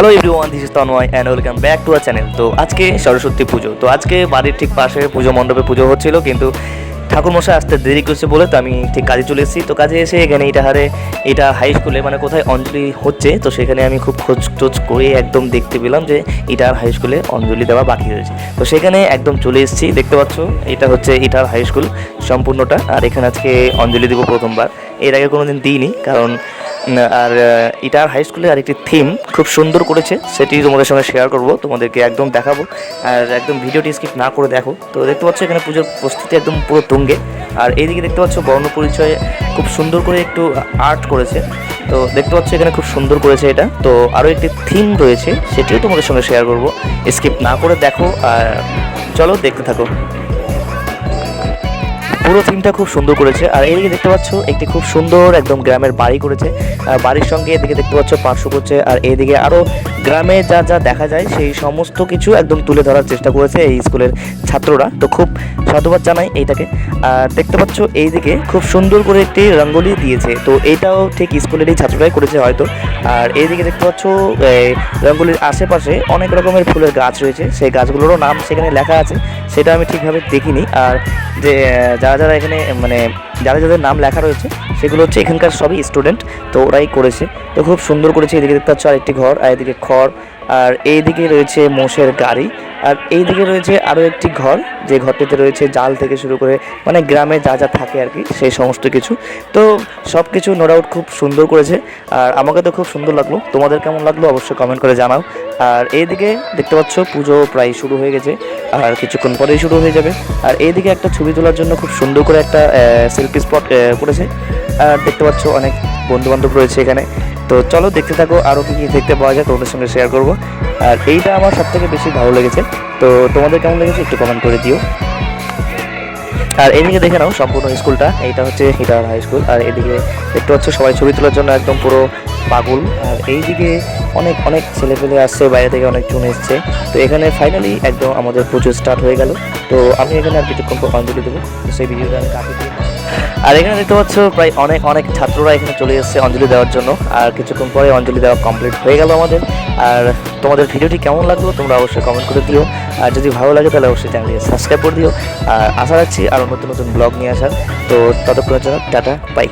Hello everyone this is Tanmoy and welcome back to our channel তো আজকে সরস্বতী পুজো। তো আজকে বাড়ির ঠিক পাশে পুজো মণ্ডপে পুজো হচ্ছিল, কিন্তু ঠাকুরমশাই আসতে দেরি করছে বলে তো আমি ঠিক কাজে চলে এসেছি। তো কাজে এসে এখানে এটা হারে এটা হাই স্কুলে মানে কোথায় অঞ্জলি হচ্ছে, তো সেখানে আমি খুব খোঁজ টোজ করে একদম দেখতে পেলাম যে ইটার হাই স্কুলে অঞ্জলি দেওয়া বাকি রয়েছে। তো সেখানে একদম চলে এসেছি, দেখতে পাচ্ছ, এটা হচ্ছে ইটার হাই স্কুল সম্পূর্ণটা। আর এখানে আজকে অঞ্জলি দেবো প্রথমবার। এর আগে কোনো দিন দিইনি, কারণ আর ইটার হাই স্কুলে আরেকটি থিম খুব সুন্দর করেছে। সেটি তোমাদের সঙ্গে শেয়ার করব, তোমাদেরকে একদম দেখাবো। আর একদম ভিডিওটি স্কিপ না করে দেখো। তো দেখতে পাচ্ছ এখানে পুজোর প্রস্তুতি একদম পুরো তুঙ্গে। আর এইদিকে দেখতে পাচ্ছ বর্ণ পরিচয়ে খুব সুন্দর করে একটু আর্ট করেছে। তো দেখতে পাচ্ছ এখানে খুব সুন্দর করেছে এটা। তো আরও একটি থিম রয়েছে, সেটিও তোমাদের সঙ্গে শেয়ার করব। স্কিপ না করে দেখো, আর চলো দেখতে থাকো। পুরো থিমটা খুব সুন্দর করেছে। আর এদিকে দেখতে পাচ্ছ, একটি খুব সুন্দর একদম গ্রামের বাড়ি করেছে। আর বাড়ির সঙ্গে এদিকে দেখতে পাচ্ছ, পার্শ্ব করছে। আর এইদিকে আরও গ্রামে যা যা দেখা যায়, সেই সমস্ত কিছু একদম তুলে ধরার চেষ্টা করেছে এই স্কুলের ছাত্ররা। তো খুব সাধুবাদ জানাই এইটাকে। আর দেখতে পাচ্ছ, এইদিকে খুব সুন্দর করে একটি রঙ্গোলি দিয়েছে। তো এটাও ঠিক স্কুলেরই ছাত্ররাই করেছে হয়তো। আর এইদিকে দেখতে পাচ্ছ রঙ্গোলির আশেপাশে অনেক রকমের ফুলের গাছ রয়েছে। সেই গাছগুলোরও নাম সেখানে লেখা আছে, সেটা আমি ঠিকভাবে দেখিনি। আর যে যারা যারা এখানে মানে যারা যাদের নাম লেখা রয়েছে, সেগুলো হচ্ছে এখানকার সবই স্টুডেন্ট তো ওরাই করেছে। তো খুব সুন্দর করেছে, এদিকে দেখতে পাচ্ছ আর একটি ঘর, আর এদিকে খড় আর এইদিকে রয়েছে মোষের গাড়ি। আর এইদিকে রয়েছে আরও একটি ঘর। যে ঘরটিতে রয়েছে জাল থেকে শুরু করে মানে গ্রামে যা যা থাকে আর কি, সেই সমস্ত কিছু। তো সব কিছু নো ডাউট খুব সুন্দর করেছে। আর আমাকে তো খুব সুন্দর লাগল। তোমাদের কেমন লাগল অবশ্যই কমেন্ট করে জানাও। আর এইদিকে দেখতে পাচ্ছ, পুজো প্রায় শুরু হয়ে গেছে। আর কিছুক্ষণ পরেই শুরু হয়ে যাবে। আর এইদিকে একটা ছবি তোলার জন্য খুব সুন্দর করে একটা সেলফি স্পট করেছে। আর দেখতে পাচ্ছ অনেক বন্ধু বান্ধব রয়েছে এখানে। তো চলো দেখতে থাকো আরও কী কী দেখতে পাওয়া যায়, তোমাদের সঙ্গে শেয়ার করব। আর এইটা আমার সব থেকে বেশি ভালো লেগেছে। তো তোমাদের কেমন লেগেছে একটু কমেন্ট করে দিও। আর এদিকে দেখে নাও সম্পূর্ণ স্কুলটা। এইটা হচ্ছে হিটার হাই স্কুল। আর এদিকে দেখতে পাচ্ছ সবাই ছবি তোলার জন্য একদম পুরো পাগল। আর এইদিকে অনেক অনেক ছেলে পেলে আসছে, বাইরে থেকে অনেক জন এসছে। তো এখানে ফাইনালি একদম আমাদের পুজো স্টার্ট হয়ে গেল। তো আমি এখানে আর কিছুক্ষণ অঞ্জলি দেবো। তো সেই ভিডিওটা আমি দিই। আর এখানে দেখতে পাচ্ছ প্রায় অনেক অনেক ছাত্ররা এখানে চলে এসেছে অঞ্জলি দেওয়ার জন্য। আর কিছুক্ষণ পরে অঞ্জলি দেওয়া কমপ্লিট হয়ে গেল আমাদের। আর তোমাদের ভিডিওটি কেমন লাগল তোমরা অবশ্যই কমেন্ট করে দিও। আর যদি ভালো লাগে তাহলে অবশ্যই চ্যানেলটিকে সাবস্ক্রাইব করে দিও। আর আশা রাখছি আরও নতুন নতুন ব্লগ নিয়ে আসার। তো ততক্ষণের জন্য টাটা বাই।